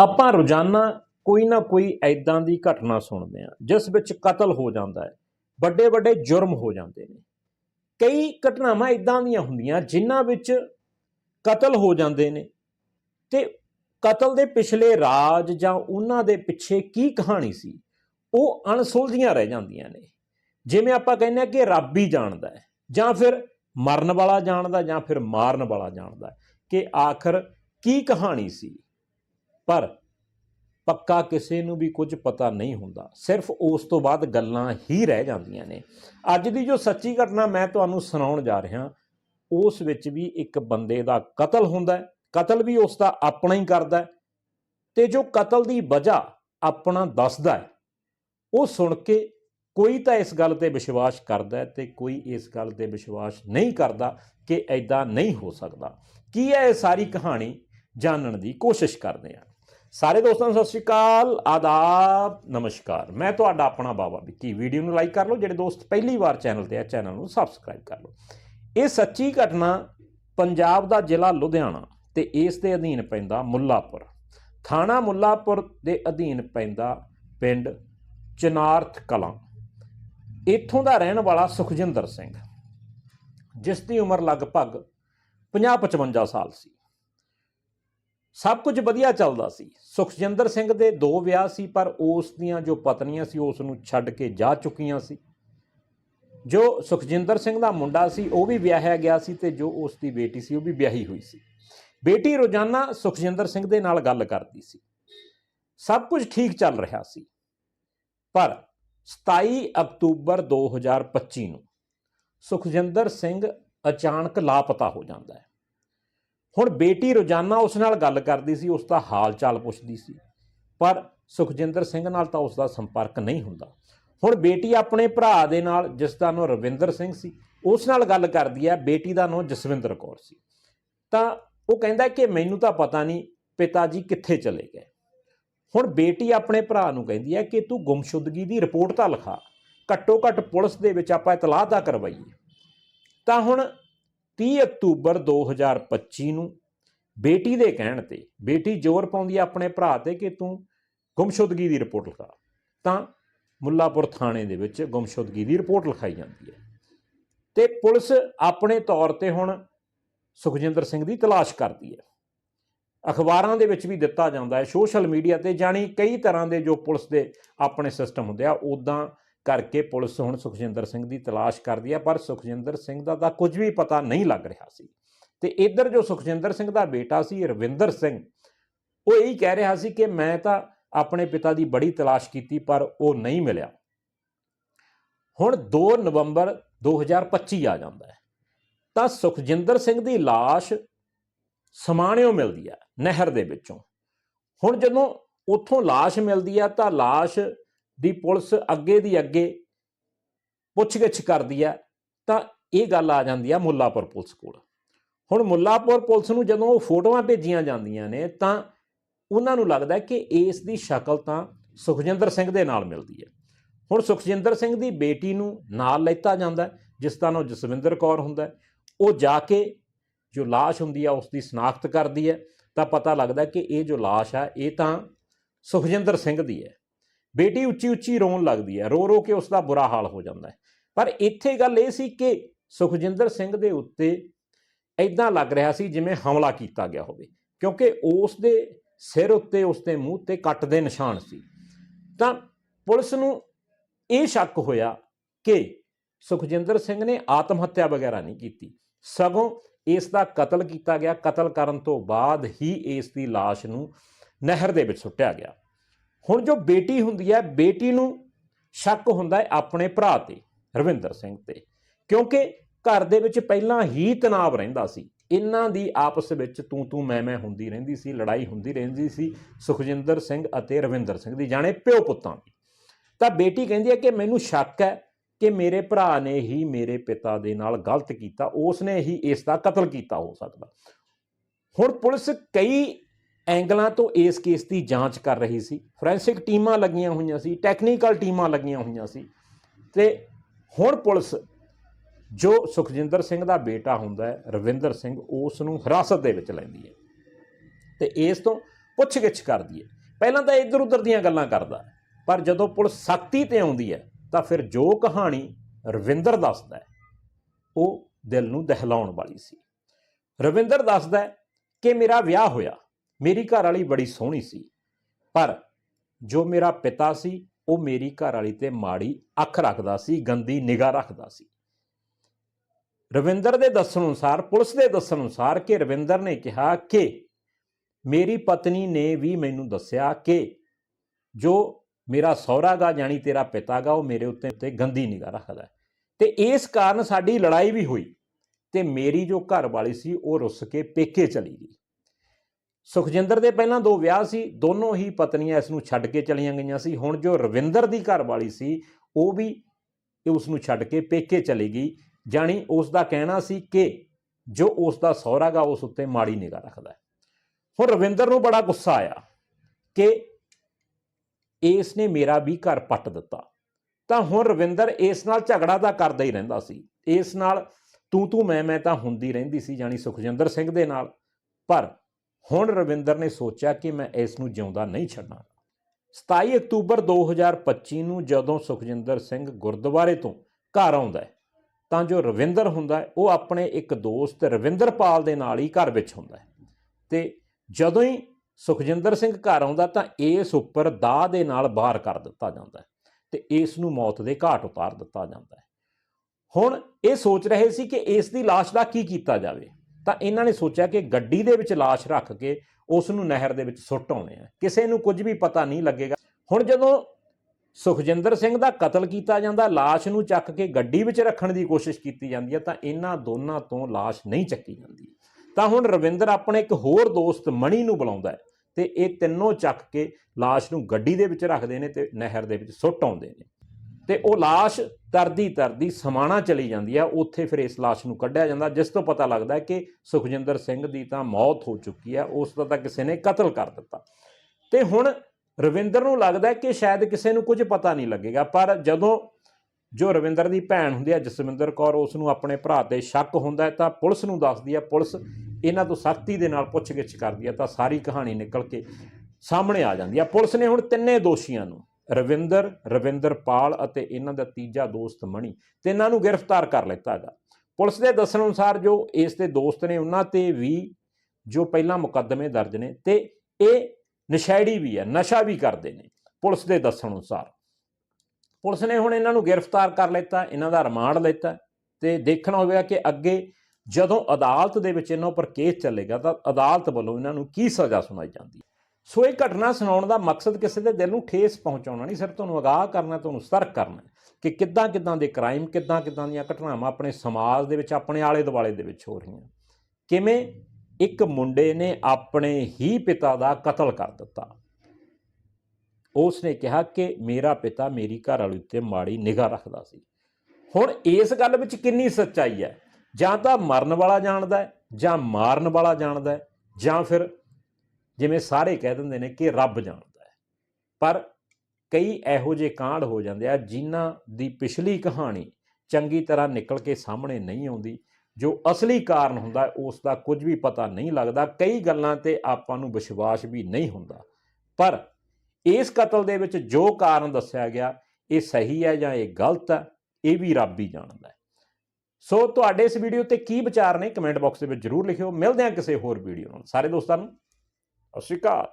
ਆਪਾਂ ਰੋਜ਼ਾਨਾ ਕੋਈ ਨਾ ਕੋਈ ਐਦਾਂ ਦੀ ਘਟਨਾ ਸੁਣਦੇ ਹਾਂ, ਜਿਸ ਵਿੱਚ ਕਤਲ ਹੋ ਜਾਂਦਾ ਹੈ, ਵੱਡੇ ਵੱਡੇ ਜੁਰਮ ਹੋ ਜਾਂਦੇ ਨੇ। ਕਈ ਘਟਨਾਵਾਂ ਇਦਾਂ ਦੀਆਂ ਹੁੰਦੀਆਂ ਜਿਨ੍ਹਾਂ ਵਿੱਚ ਕਤਲ ਹੋ ਜਾਂਦੇ ਨੇ ਤੇ ਕਤਲ ਦੇ ਪਿਛਲੇ ਰਾਜ ਜਾਂ ਉਹਨਾਂ ਦੇ ਪਿੱਛੇ ਕੀ ਕਹਾਣੀ ਸੀ, ਉਹ ਅਣਸੁਲਝੀਆਂ ਰਹਿ ਜਾਂਦੀਆਂ ਨੇ। ਜਿਵੇਂ ਆਪਾਂ ਕਹਿੰਦੇ ਆ ਕਿ ਰੱਬ ਹੀ ਜਾਣਦਾ ਹੈ, ਜਾਂ ਫਿਰ ਮਰਨ ਵਾਲਾ ਜਾਣਦਾ ਜਾਂ ਫਿਰ ਮਾਰਨ ਵਾਲਾ ਜਾਣਦਾ ਕਿ ਆਖਰ ਕੀ ਕਹਾਣੀ ਸੀ? ਪਰ ਪੱਕਾ ਕਿਸੇ ਨੂੰ ਵੀ ਕੁਝ ਪਤਾ ਨਹੀਂ ਹੁੰਦਾ। ਸਿਰਫ ਉਸ ਤੋਂ ਬਾਅਦ ਗੱਲਾਂ ਹੀ ਰਹਿ ਜਾਂਦੀਆਂ ਨੇ। ਅੱਜ ਦੀ ਜੋ ਸੱਚੀ ਘਟਨਾ ਮੈਂ ਤੁਹਾਨੂੰ ਸੁਣਾਉਣ ਜਾ ਰਿਹਾ, ਉਸ ਵਿੱਚ ਵੀ ਇੱਕ ਬੰਦੇ ਦਾ ਕਤਲ ਹੁੰਦਾ ਹੈ। ਕਤਲ ਵੀ ਉਸ ਦਾ ਆਪਣਾ ਹੀ ਕਰਦਾ ਹੈ ਤੇ ਜੋ ਕਤਲ ਦੀ ਵਜ੍ਹਾ ਆਪਣਾ ਦੱਸਦਾ ਹੈ, ਉਹ ਸੁਣ ਕੇ ਕੋਈ ਤਾਂ ਇਸ ਗੱਲ ਤੇ ਵਿਸ਼ਵਾਸ ਕਰਦਾ ਹੈ ਤੇ ਕੋਈ ਇਸ ਗੱਲ ਤੇ ਵਿਸ਼ਵਾਸ ਨਹੀਂ ਕਰਦਾ ਕਿ ਐਦਾਂ ਨਹੀਂ ਹੋ ਸਕਦਾ। ਕੀ ਹੈ ਇਹ ਸਾਰੀ ਕਹਾਣੀ ਜਾਣਨ ਦੀ ਕੋਸ਼ਿਸ਼ ਕਰਦੇ ਹਾਂ। ਸਾਰੇ ਦੋਸਤਾਂ ਨੂੰ ਸਤਿ ਸ਼੍ਰੀ ਅਕਾਲ, ਆਦਾਬ, ਨਮਸਕਾਰ। ਮੈਂ ਤੁਹਾਡਾ ਆਪਣਾ ਬਾਬਾ ਵਿੱਕੀ। ਵੀਡੀਓ ਨੂੰ ਲਾਈਕ ਕਰ ਲਓ, ਜਿਹੜੇ ਦੋਸਤ ਪਹਿਲੀ ਵਾਰ ਚੈਨਲ ਤੇ ਆ, ਚੈਨਲ ਨੂੰ ਸਬਸਕ੍ਰਾਈਬ ਕਰ ਲਓ। ਇਹ ਸੱਚੀ ਘਟਨਾ ਪੰਜਾਬ ਦਾ ਜ਼ਿਲ੍ਹਾ ਲੁਧਿਆਣਾ ਤੇ ਇਸ ਦੇ ਅਧੀਨ ਪੈਂਦਾ ਮੁੱਲਾਪੁਰ। ਥਾਣਾ ਮੁੱਲਾਪੁਰ ਦੇ ਅਧੀਨ ਪੈਂਦਾ ਪਿੰਡ ਚਨਾਰਥ ਕਲਾਂ। ਇੱਥੋਂ ਦਾ ਰਹਿਣ ਵਾਲਾ ਸੁਖਜਿੰਦਰ ਸਿੰਘ, ਜਿਸ ਦੀ ਉਮਰ ਲਗਭਗ 50-55 ਸਾਲ ਸੀ। ਸਭ ਕੁਝ ਵਧੀਆ ਚੱਲਦਾ ਸੀ। ਸੁਖਜਿੰਦਰ ਸਿੰਘ ਦੇ ਦੋ ਵਿਆਹ ਸੀ, ਪਰ ਉਸ ਦੀਆਂ ਜੋ ਪਤਨੀਆਂ ਸੀ, ਉਸ ਨੂੰ ਛੱਡ ਕੇ ਜਾ ਚੁੱਕੀਆਂ ਸੀ। ਜੋ ਸੁਖਜਿੰਦਰ ਸਿੰਘ ਦਾ ਮੁੰਡਾ ਸੀ, ਉਹ ਵੀ ਵਿਆਹਿਆ ਗਿਆ ਸੀ ਤੇ ਜੋ ਉਸ ਦੀ ਬੇਟੀ ਸੀ, ਉਹ ਵੀ ਵਿਆਹੀ ਹੋਈ ਸੀ। ਬੇਟੀ ਰੋਜ਼ਾਨਾ ਸੁਖਜਿੰਦਰ ਸਿੰਘ ਦੇ ਨਾਲ ਗੱਲ ਕਰਦੀ ਸੀ। ਸਭ ਕੁਝ ਠੀਕ ਚੱਲ ਰਿਹਾ ਸੀ। ਪਰ 27 ਅਕਤੂਬਰ 2025 ਨੂੰ ਸੁਖਜਿੰਦਰ ਸਿੰਘ ਅਚਾਨਕ ਲਾਪਤਾ ਹੋ ਜਾਂਦਾ ਹੈ। ਹੁਣ ਬੇਟੀ ਰੋਜ਼ਾਨਾ ਉਸ ਨਾਲ ਗੱਲ ਕਰਦੀ ਸੀ, ਉਸ ਦਾ ਹਾਲ ਚਾਲ ਪੁੱਛਦੀ ਸੀ। ਪਰ ਸੁਖਜਿੰਦਰ ਸਿੰਘ ਨਾਲ ਤਾਂ ਉਸ ਦਾ ਸੰਪਰਕ ਨਹੀਂ ਹੁੰਦਾ। ਹੁਣ ਬੇਟੀ ਆਪਣੇ ਭਰਾ ਦੇ ਨਾਲ, ਜਿਸ ਦਾ ਨਾਮ ਰਵਿੰਦਰ ਸਿੰਘ ਸੀ, ਉਸ ਨਾਲ ਗੱਲ ਕਰਦੀ ਹੈ, ਬੇਟੀ ਦਾ ਨਾਮ ਜਸਵਿੰਦਰ ਕੌਰ ਸੀ। ਤਾਂ ਉਹ ਕਹਿੰਦਾ ਕਿ ਮੈਨੂੰ ਤਾਂ ਪਤਾ ਨਹੀਂ ਪਿਤਾ ਜੀ ਕਿੱਥੇ ਚਲੇ ਗਏ। ਹੁਣ ਬੇਟੀ ਆਪਣੇ ਭਰਾ ਨੂੰ ਕਹਿੰਦੀ ਹੈ ਕਿ ਤੂੰ ਗੁੰਮਸ਼ੁਦਗੀ ਦੀ ਰਿਪੋਰਟ ਤਾਂ ਲਿਖਾ ਘੱਟੋ ਘੱਟ ਪੁਲਿਸ ਦੇ ਵਿੱਚ ਆਪਾਂ ਇਤਲਾਹ ਤਾਂ ਕਰਵਾਈਏ। ਤਾਂ ਹੁਣ 30 ਅਕਤੂਬਰ 2025 ਨੂੰ ਬੇਟੀ ਦੇ ਕਹਿਣ ਤੇ ਬੇਟੀ ਜ਼ੋਰ ਪਾਉਂਦੀ ਹੈ ਆਪਣੇ ਭਰਾ ਤੇ ਕਿ ਤੂੰ ਗੁੰਮਸ਼ੁਦਗੀ ਦੀ ਰਿਪੋਰਟ ਲਿਖਾ। ਤਾਂ ਮੁੱਲਾਪੁਰ ਥਾਣੇ ਦੇ ਵਿੱਚ ਗੁੰਮਸ਼ੁਦਗੀ ਦੀ ਰਿਪੋਰਟ ਲਿਖਾਈ ਜਾਂਦੀ ਹੈ। ਤੇ ਪੁਲਿਸ ਆਪਣੇ ਤੌਰ ਤੇ ਹੁਣ ਸੁਖਜਿੰਦਰ ਸਿੰਘ ਦੀ ਤਲਾਸ਼ ਕਰਦੀ ਹੈ। ਅਖਬਾਰਾਂ ਦੇ ਵਿੱਚ ਵੀ ਦਿੱਤਾ ਜਾਂਦਾ ਹੈ, ਸੋਸ਼ਲ ਮੀਡੀਆ ਤੇ ਜਾਣੀ ਕਈ ਤਰ੍ਹਾਂ ਦੇ ਜੋ ਪੁਲਿਸ ਦੇ ਆਪਣੇ ਸਿਸਟਮ ਹੁੰਦੇ ਆ ਉਦਾਂ ਕਰਕੇ ਪੁਲਿਸ ਹੁਣ ਸੁਖਜਿੰਦਰ ਸਿੰਘ ਦੀ ਤਲਾਸ਼ ਕਰਦੀ ਹੈ ਪਰ ਸੁਖਜਿੰਦਰ ਸਿੰਘ ਦਾ ਤਾਂ ਕੁਝ ਵੀ ਪਤਾ ਨਹੀਂ ਲੱਗ ਰਿਹਾ ਸੀ ਤੇ ਇੱਧਰ ਜੋ ਸੁਖਜਿੰਦਰ ਸਿੰਘ ਦਾ ਬੇਟਾ ਸੀ ਰਵਿੰਦਰ ਸਿੰਘ ਉਹ ਇਹੀ ਕਹਿ ਰਿਹਾ ਸੀ ਕਿ ਮੈਂ ਤਾਂ ਆਪਣੇ ਪਿਤਾ ਦੀ ਬੜੀ ਤਲਾਸ਼ ਕੀਤੀ ਪਰ ਉਹ ਨਹੀਂ ਮਿਲਿਆ ਹੁਣ 2 ਨਵੰਬਰ 2025 ਆ ਜਾਂਦਾ ਹੈ ਤਾਂ ਸੁਖਜਿੰਦਰ ਸਿੰਘ ਦੀ লাশ ਸਮਾਣਿਓ ਮਿਲਦੀ ਹੈ ਨਹਿਰ ਦੇ ਵਿੱਚੋਂ ਹੁਣ ਜਦੋਂ ਉੱਥੋਂ লাশ ਮਿਲਦੀ ਆ ਤਾਂ লাশ ਦੀ ਪੁਲਿਸ ਅੱਗੇ ਦੀ ਅੱਗੇ ਪੁੱਛਗਿੱਛ ਕਰਦੀ ਆ ਤਾਂ ਇਹ ਗੱਲ ਆ ਜਾਂਦੀ ਆ ਮੁੱਲਾਪੁਰ ਪੁਲਿਸ ਕੋਲ ਹੁਣ ਮੁੱਲਾਪੁਰ ਪੁਲਿਸ ਨੂੰ ਜਦੋਂ ਉਹ ਫੋਟੋਆਂ ਭੇਜੀਆਂ ਜਾਂਦੀਆਂ ਨੇ ਤਾਂ ਉਹਨਾਂ ਨੂੰ ਲੱਗਦਾ ਕਿ ਇਸ ਦੀ ਸ਼ਕਲ ਤਾਂ ਸੁਖਜਿੰਦਰ ਸਿੰਘ ਦੇ ਨਾਲ ਮਿਲਦੀ ਹੈ ਹੁਣ ਸੁਖਜਿੰਦਰ ਸਿੰਘ ਦੀ ਬੇਟੀ ਨੂੰ ਨਾਲ ਲੈਤਾ ਜਾਂਦਾ ਜਿਸ ਦਾ ਨਾਮ ਜਸਵਿੰਦਰ ਕੌਰ ਹੁੰਦਾ ਉਹ ਜਾ ਕੇ ਜੋ লাশ ਹੁੰਦੀ ਆ ਉਸ ਦੀ ਸ਼ਨਾਖਤ ਕਰਦੀ ਹੈ ਤਾਂ ਪਤਾ ਲੱਗਦਾ ਕਿ ਇਹ ਜੋ লাশ ਆ ਇਹ ਤਾਂ ਸੁਖਜਿੰਦਰ ਸਿੰਘ ਦੀ ਹੈ ਬੇਟੀ ਉੱਚੀ ਉੱਚੀ ਰੋਣ ਲੱਗਦੀ ਹੈ, ਰੋ ਰੋ ਕੇ ਉਸ ਦਾ ਬੁਰਾ ਹਾਲ ਹੋ ਜਾਂਦਾ ਹੈ। ਪਰ ਇੱਥੇ ਗੱਲ ਇਹ ਸੀ ਕਿ ਸੁਖਜਿੰਦਰ ਸਿੰਘ ਦੇ ਉੱਤੇ ਐਦਾਂ ਲੱਗ ਰਿਹਾ ਸੀ ਜਿਵੇਂ ਹਮਲਾ ਕੀਤਾ ਗਿਆ ਹੋਵੇ, ਕਿਉਂਕਿ ਉਸ ਦੇ ਸਿਰ ਉੱਤੇ ਉਸ ਦੇ ਮੂੰਹ ਤੇ ਕੱਟ ਦੇ ਨਿਸ਼ਾਨ ਸੀ। ਤਾਂ ਪੁਲਿਸ ਨੂੰ ਇਹ ਸ਼ੱਕ ਹੋਇਆ ਕਿ ਸੁਖਜਿੰਦਰ ਸਿੰਘ ਨੇ ਆਤਮ ਹੱਤਿਆ ਵਗੈਰਾ ਨਹੀਂ ਕੀਤੀ। ਸਗੋਂ ਇਸ ਦਾ ਕਤਲ ਕੀਤਾ ਗਿਆ। ਕਤਲ ਕਰਨ ਤੋਂ ਬਾਅਦ ਹੀ ਇਸ ਦੀ লাশ ਨੂੰ ਨਹਿਰ ਦੇ ਵਿੱਚ ਸੁੱਟਿਆ ਗਿਆ। ਹੁਣ ਜੋ ਬੇਟੀ ਹੁੰਦੀ ਹੈ, ਬੇਟੀ ਨੂੰ ਸ਼ੱਕ ਹੁੰਦਾ ਹੈ ਆਪਣੇ ਭਰਾ ਤੇ, ਰਵਿੰਦਰ ਸਿੰਘ ਤੇ। ਕਿਉਂਕਿ ਘਰ ਦੇ ਵਿੱਚ ਪਹਿਲਾਂ ਹੀ ਤਣਾਅ ਰਹਿੰਦਾ ਸੀ। ਇਹਨਾਂ ਦੀ ਆਪਸ ਵਿੱਚ ਤੂੰ ਤੂੰ ਮੈਂ ਮੈਂ ਹੁੰਦੀ ਰਹਿੰਦੀ ਸੀ, ਲੜਾਈ ਹੁੰਦੀ ਰਹਿੰਦੀ ਸੀ, ਸੁਖਜਿੰਦਰ ਸਿੰਘ ਅਤੇ ਰਵਿੰਦਰ ਸਿੰਘ ਦੀ, ਜਾਣੇ ਪਿਓ ਪੁੱਤਾਂ ਦੀ। ਤਾਂ ਬੇਟੀ ਕਹਿੰਦੀ ਹੈ ਕਿ ਮੈਨੂੰ ਸ਼ੱਕ ਹੈ ਕਿ ਮੇਰੇ ਭਰਾ ਨੇ ਹੀ ਮੇਰੇ ਪਿਤਾ ਦੇ ਨਾਲ ਗਲਤ ਕੀਤਾ ਉਸ ਨੇ ਹੀ ਇਸ ਦਾ ਕਤਲ ਕੀਤਾ, ਹੋ ਸਕਦਾ। ਹੁਣ ਪੁਲਿਸ ਕਈ ਐਂਗਲਾਂ ਤੋਂ ਇਸ ਕੇਸ ਦੀ ਜਾਂਚ ਕਰ ਰਹੀ ਸੀ। ਫੋਰੈਂਸਿਕ ਟੀਮਾਂ ਲੱਗੀਆਂ ਹੋਈਆਂ ਸੀ ਟੈਕਨੀਕਲ ਟੀਮਾਂ ਲੱਗੀਆਂ ਹੋਈਆਂ ਸੀ। ਤੇ ਹੁਣ ਪੁਲਿਸ ਜੋ ਸੁਖਜਿੰਦਰ ਸਿੰਘ ਦਾ ਬੇਟਾ ਹੁੰਦਾ ਹੈ, ਰਵਿੰਦਰ ਸਿੰਘ, ਉਸ ਨੂੰ ਹਿਰਾਸਤ ਦੇ ਵਿੱਚ ਲੈਂਦੀ ਹੈ। ਤੇ ਇਸ ਤੋਂ ਪੁੱਛਗਿੱਛ ਕਰਦੀ ਹੈ। ਪਹਿਲਾਂ ਤਾਂ ਇੱਧਰ ਉੱਧਰ ਦੀਆਂ ਗੱਲਾਂ ਕਰਦਾ ਪਰ ਜਦੋਂ ਪੁਲਿਸ ਸਖਤੀ ਤੇ ਆਉਂਦੀ ਹੈ, ਤਾਂ ਫਿਰ ਜੋ ਕਹਾਣੀ ਰਵਿੰਦਰ ਦੱਸਦਾ ਹੈ, ਉਹ ਦਿਲ ਨੂੰ ਦਹਿਲਾਉਣ ਵਾਲੀ ਸੀ। ਰਵਿੰਦਰ ਦੱਸਦਾ ਕਿ ਮੇਰਾ ਵਿਆਹ ਹੋਇਆ। ਮੇਰੀ ਘਰ ਵਾਲੀ ਬੜੀ ਸੋਹਣੀ ਸੀ, ਪਰ ਜੋ ਮੇਰਾ ਪਿਤਾ ਸੀ, ਉਹ ਮੇਰੀ ਘਰ ਵਾਲੀ ਤੇ ਮਾੜੀ ਅੱਖ ਰੱਖਦਾ ਸੀ, ਗੰਦੀ ਨਿਗਾਹ ਰੱਖਦਾ ਸੀ ਰਵਿੰਦਰ ਦੇ ਦੱਸਣ ਅਨੁਸਾਰ, ਪੁਲਿਸ ਦੇ ਦੱਸਣ ਅਨੁਸਾਰ ਕਿ ਰਵਿੰਦਰ ਨੇ ਕਿਹਾ ਕਿ ਮੇਰੀ ਪਤਨੀ ਨੇ ਵੀ ਮੈਨੂੰ ਦੱਸਿਆ ਕਿ ਜੋ ਮੇਰਾ ਸਹੁਰਾ ਗਾ ਜਾਨੀ ਤੇਰਾ ਪਿਤਾ ਗਾ, ਉਹ ਮੇਰੇ ਉੱਤੇ ਉੱਤੇ ਗੰਦੀ ਨਿਗਾਹ ਰੱਖਦਾ ਹੈ। ਤੇ ਇਸ ਕਾਰਨ ਸਾਡੀ ਲੜਾਈ ਵੀ ਹੋਈ ਤੇ ਮੇਰੀ ਜੋ ਘਰ ਵਾਲੀ ਸੀ, ਉਹ ਰੁੱਸ ਕੇ ਪੇਕੇ ਚਲੀ ਗਈ ਸੁਖਜਿੰਦਰ ਦੇ ਪਹਿਲਾਂ ਦੋ ਵਿਆਹ ਸੀ, ਦੋਨੋਂ ਹੀ ਪਤਨੀਆਂ ਇਸ ਨੂੰ ਛੱਡ ਕੇ ਚਲੀਆਂ ਗਈਆਂ ਸੀ। ਹੁਣ ਜੋ ਰਵਿੰਦਰ ਦੀ ਘਰ ਵਾਲੀ ਸੀ, ਉਹ ਵੀ ਉਸ ਨੂੰ ਛੱਡ ਕੇ ਪੇਕੇ ਚਲੀ ਗਈ। ਜਾਣੀ ਉਸ ਦਾ ਕਹਿਣਾ ਸੀ ਕਿ ਜੋ ਉਸ ਦਾ ਸਹੁਰਾ ਗਾ ਉਸ ਉੱਤੇ ਮਾੜੀ ਨਿਗਾਹ ਰੱਖਦਾ ਹੈ। ਹੁਣ ਰਵਿੰਦਰ ਨੂੰ ਬੜਾ ਗੁੱਸਾ ਆਇਆ ਕਿ ਇਸ ਨੇ ਮੇਰਾ ਵੀ ਘਰ ਪੱਟ ਦਿੱਤਾ। ਤਾਂ ਹੁਣ ਰਵਿੰਦਰ ਇਸ ਨਾਲ ਝਗੜਾ ਤਾਂ ਕਰਦਾ ਹੀ ਰਹਿੰਦਾ ਸੀ। ਇਸ ਨਾਲ ਤੂੰ ਤੂੰ ਮੈਂ ਮੈਂ ਤਾਂ ਹੁੰਦੀ ਰਹਿੰਦੀ ਸੀ ਜਾਨੀ ਸੁਖਜਿੰਦਰ ਸਿੰਘ ਦੇ ਨਾਲ। ਪਰ ਹੁਣ ਰਵਿੰਦਰ ਨੇ ਸੋਚਿਆ ਕਿ ਮੈਂ ਇਸ ਨੂੰ ਜਿਉਂਦਾ ਨਹੀਂ ਛੱਡਣਾ। 27 ਅਕਤੂਬਰ 2025 ਨੂੰ ਜਦੋਂ ਸੁਖਜਿੰਦਰ ਸਿੰਘ ਗੁਰਦੁਆਰੇ ਤੋਂ ਘਰ ਆਉਂਦਾ ਹੈ, ਤਾਂ ਜੋ ਰਵਿੰਦਰ ਹੁੰਦਾ ਹੈ, ਉਹ ਆਪਣੇ ਇੱਕ ਦੋਸਤ ਰਵਿੰਦਰਪਾਲ ਦੇ ਨਾਲ ਹੀ ਘਰ ਵਿੱਚ ਹੁੰਦਾ ਹੈ। ਤੇ ਜਦੋਂ ਹੀ ਸੁਖਜਿੰਦਰ ਸਿੰਘ ਘਰ ਆਉਂਦਾ ਤਾਂ ਇਸ ਉੱਪਰ ਦਾਅ ਦੇ ਨਾਲ ਬਾਹਰ ਕਰ ਦਿੱਤਾ ਜਾਂਦਾ ਹੈ ਤੇ ਇਸ ਨੂੰ ਮੌਤ ਦੇ ਘਾਟ ਉਤਾਰ ਦਿੱਤਾ ਜਾਂਦਾ ਹੈ। ਹੁਣ ਇਹ ਸੋਚ ਰਹੇ ਸੀ ਕਿ ਇਸ ਦੀ ਲਾਸ਼ ਦਾ ਕੀ ਕੀਤਾ ਜਾਵੇ। ਤਾਂ ਇਹਨਾਂ ਨੇ ਸੋਚਿਆ ਕਿ ਗੱਡੀ ਦੇ ਵਿੱਚ ਲਾਸ਼ ਰੱਖ ਕੇ ਉਸ ਨੂੰ ਨਹਿਰ ਦੇ ਵਿੱਚ ਸੁੱਟ ਆਉਣੇ ਆ। ਕਿਸੇ ਨੂੰ ਕੁਝ ਵੀ ਪਤਾ ਨਹੀਂ ਲੱਗੇਗਾ। ਹੁਣ ਜਦੋਂ ਸੁਖਜਿੰਦਰ ਸਿੰਘ ਦਾ ਕਤਲ ਕੀਤਾ ਜਾਂਦਾ, ਲਾਸ਼ ਨੂੰ ਚੱਕ ਕੇ ਗੱਡੀ ਵਿੱਚ ਰੱਖਣ ਦੀ ਕੋਸ਼ਿਸ਼ ਕੀਤੀ ਜਾਂਦੀ ਹੈ ਤਾਂ ਇਹਨਾਂ ਦੋਨਾਂ ਤੋਂ ਲਾਸ਼ ਨਹੀਂ ਚੱਕੀ ਜਾਂਦੀ। ਤਾਂ ਹੁਣ ਰਵਿੰਦਰ ਆਪਣੇ ਇੱਕ ਹੋਰ ਦੋਸਤ ਮਣੀ ਨੂੰ ਬੁਲਾਉਂਦਾ ਹੈ ਤੇ ਇਹ ਤਿੰਨੋਂ ਚੱਕ ਕੇ ਲਾਸ਼ ਨੂੰ ਗੱਡੀ ਦੇ ਵਿੱਚ ਰੱਖਦੇ ਨੇ ਤੇ ਨਹਿਰ ਦੇ ਵਿੱਚ ਸੁੱਟ ਆਉਂਦੇ ਨੇ। ਤੇ ਉਹ ਲਾਸ਼ ਤਰਦੀ ਤਰਦੀ ਸਮਾਣਾ ਚਲੀ ਜਾਂਦੀ ਆ, ਉੱਥੇ ਫਿਰ ਇਸ ਲਾਸ਼ ਨੂੰ ਕੱਢਿਆ ਜਾਂਦਾ, ਜਿਸ ਤੋਂ ਪਤਾ ਲੱਗਦਾ ਕਿ ਸੁਖਜਿੰਦਰ ਸਿੰਘ ਦੀ ਤਾਂ ਮੌਤ ਹੋ ਚੁੱਕੀ ਹੈ ਉਸ ਦਾ ਤਾਂ ਕਿਸੇ ਨੇ ਕਤਲ ਕਰ ਦਿੱਤਾ। ਤੇ ਹੁਣ ਰਵਿੰਦਰ ਨੂੰ ਲੱਗਦਾ ਕਿ ਸ਼ਾਇਦ ਕਿਸੇ ਨੂੰ ਕੁਝ ਪਤਾ ਨਹੀਂ ਲੱਗੇਗਾ, ਪਰ ਜਦੋਂ ਜੋ ਰਵਿੰਦਰ ਦੀ ਭੈਣ ਹੁੰਦੀ ਹੈ ਜਸਵਿੰਦਰ ਕੌਰ, ਉਸ ਨੂੰ ਆਪਣੇ ਭਰਾ ਤੇ ਸ਼ੱਕ ਹੁੰਦਾ ਤਾਂ ਪੁਲਿਸ ਨੂੰ ਦੱਸਦੀ ਹੈ ਪੁਲਿਸ ਇਹਨਾਂ ਤੋਂ ਸਖਤੀ ਦੇ ਨਾਲ ਪੁੱਛਗਿੱਛ ਕਰਦੀ ਹੈ ਤਾਂ ਸਾਰੀ ਕਹਾਣੀ ਨਿਕਲ ਕੇ ਸਾਹਮਣੇ ਆ ਜਾਂਦੀ ਹੈ ਪੁਲਿਸ ਨੇ ਹੁਣ ਤਿੰਨੇ ਦੋਸ਼ੀਆਂ ਨੂੰ ਰਵਿੰਦਰ, ਰਵਿੰਦਰਪਾਲ ਅਤੇ ਇਹਨਾਂ ਦਾ ਤੀਜਾ ਦੋਸਤ ਮਣੀ ਤਿੰਨਾਂ ਨੂੰ ਗ੍ਰਿਫਤਾਰ ਕਰ ਲਿੱਤਾ ਹੈਗਾ। ਪੁਲਿਸ ਦੇ ਦੱਸਣ ਅਨੁਸਾਰ ਜੋ ਇਸ ਦੇ ਦੋਸਤ ਨੇ ਉਹਨਾਂ ਤੇ ਵੀ ਜੋ ਪਹਿਲਾਂ ਮੁਕੱਦਮੇ ਦਰਜ ਨੇ ਤੇ ਇਹ ਨਸ਼ੈੜੀ ਵੀ ਹੈ, ਨਸ਼ਾ ਵੀ ਕਰਦੇ ਨੇ, ਪੁਲਿਸ ਦੇ ਦੱਸਣ ਅਨੁਸਾਰ। ਪੁਲਿਸ ਨੇ ਹੁਣ ਇਹਨਾਂ ਨੂੰ ਗ੍ਰਿਫਤਾਰ ਕਰ ਲਿੱਤਾ, ਇਹਨਾਂ ਦਾ ਰਿਮਾਂਡ ਲਿੱਤਾ ਤੇ ਦੇਖਣਾ ਹੋਵੇਗਾ ਕਿ ਅੱਗੇ ਜਦੋਂ ਅਦਾਲਤ ਦੇ ਵਿੱਚ ਇਹਨਾਂ ਉੱਪਰ ਕੇਸ ਚੱਲੇਗਾ ਤਾਂ ਅਦਾਲਤ ਵੱਲੋਂ ਇਹਨਾਂ ਨੂੰ ਕੀ ਸਜ਼ਾ ਸੁਣਾਈ ਜਾਂਦੀ ਹੈ। ਸੋ ਇਹ ਘਟਨਾ ਸੁਣਾਉਣ ਦਾ ਮਕਸਦ ਕਿਸੇ ਦੇ ਦਿਲ ਨੂੰ ਠੇਸ ਪਹੁੰਚਾਉਣਾ ਨਹੀਂ, ਸਿਰਫ ਤੁਹਾਨੂੰ ਅਗਾਹ ਕਰਨਾ, ਤੁਹਾਨੂੰ ਸਤਰਕ ਕਰਨਾ ਕਿ ਕਿੱਦਾਂ ਕਿੱਦਾਂ ਦੇ ਕ੍ਰਾਈਮ ਕਿੱਦਾਂ ਕਿੱਦਾਂ ਦੀਆਂ ਘਟਨਾਵਾਂ ਆਪਣੇ ਸਮਾਜ ਦੇ ਵਿੱਚ, ਆਪਣੇ ਆਲੇ ਦੁਆਲੇ ਦੇ ਵਿੱਚ ਹੋ ਰਹੀਆਂ। ਕਿਵੇਂ ਇੱਕ ਮੁੰਡੇ ਨੇ ਆਪਣੇ ਹੀ ਪਿਤਾ ਦਾ ਕਤਲ ਕਰ ਦਿੱਤਾ। ਉਸ ਨੇ ਕਿਹਾ ਕਿ ਮੇਰਾ ਪਿਤਾ ਮੇਰੀ ਘਰ ਵਾਲੀ ਉੱਤੇ ਮਾੜੀ ਨਿਗਾਹ ਰੱਖਦਾ ਸੀ। ਹੁਣ ਇਸ ਗੱਲ ਵਿੱਚ ਕਿੰਨੀ ਸੱਚਾਈ ਹੈ? ਜਾਂ ਤਾਂ ਮਰਨ ਵਾਲਾ ਜਾਣਦਾ ਹੈ, ਜਾਂ ਮਾਰਨ ਵਾਲਾ ਜਾਣਦਾ ਹੈ, ਜਾਂ ਫਿਰ ਜਿਵੇਂ ਸਾਰੇ ਕਹਿ ਦਿੰਦੇ ਨੇ ਕਿ ਰੱਬ ਜਾਣਦਾ ਹੈ। ਪਰ ਕਈ ਇਹੋ ਜਿਹੇ ਕਾਂਡ ਹੋ ਜਾਂਦੇ ਆ ਜਿਨ੍ਹਾਂ ਦੀ ਪਿਛਲੀ ਕਹਾਣੀ ਚੰਗੀ ਤਰ੍ਹਾਂ ਨਿਕਲ ਕੇ ਸਾਹਮਣੇ ਨਹੀਂ ਆਉਂਦੀ, ਜੋ ਅਸਲੀ ਕਾਰਨ ਹੁੰਦਾ ਉਸ ਦਾ ਕੁਝ ਵੀ ਪਤਾ ਨਹੀਂ ਲੱਗਦਾ, ਕਈ ਗੱਲਾਂ ਤੇ ਆਪਾਂ ਨੂੰ ਵਿਸ਼ਵਾਸ ਵੀ ਨਹੀਂ ਹੁੰਦਾ। ਪਰ ਇਸ ਕਤਲ ਦੇ ਵਿੱਚ ਜੋ ਕਾਰਨ ਦੱਸਿਆ ਗਿਆ, ਇਹ ਸਹੀ ਹੈ ਜਾਂ ਇਹ ਗਲਤ ਹੈ, ਇਹ ਵੀ ਰੱਬ ਹੀ ਜਾਣਦਾ ਹੈ। ਸੋ ਤੁਹਾਡੇ ਇਸ ਵੀਡੀਓ ਤੇ ਕੀ ਵਿਚਾਰ ਨੇ, ਕਮੈਂਟ ਬਾਕਸ ਦੇ ਵਿੱਚ ਜਰੂਰ ਲਿਖਿਓ। ਮਿਲਦੇ ਹਾਂ ਕਿਸੇ ਹੋਰ ਵੀਡੀਓ ਨਾਲ। ਸਾਰੇ ਦੋਸਤਾਂ ਨੂੰ ਸਤਿ ਸ਼੍ਰੀ ਅਕਾਲ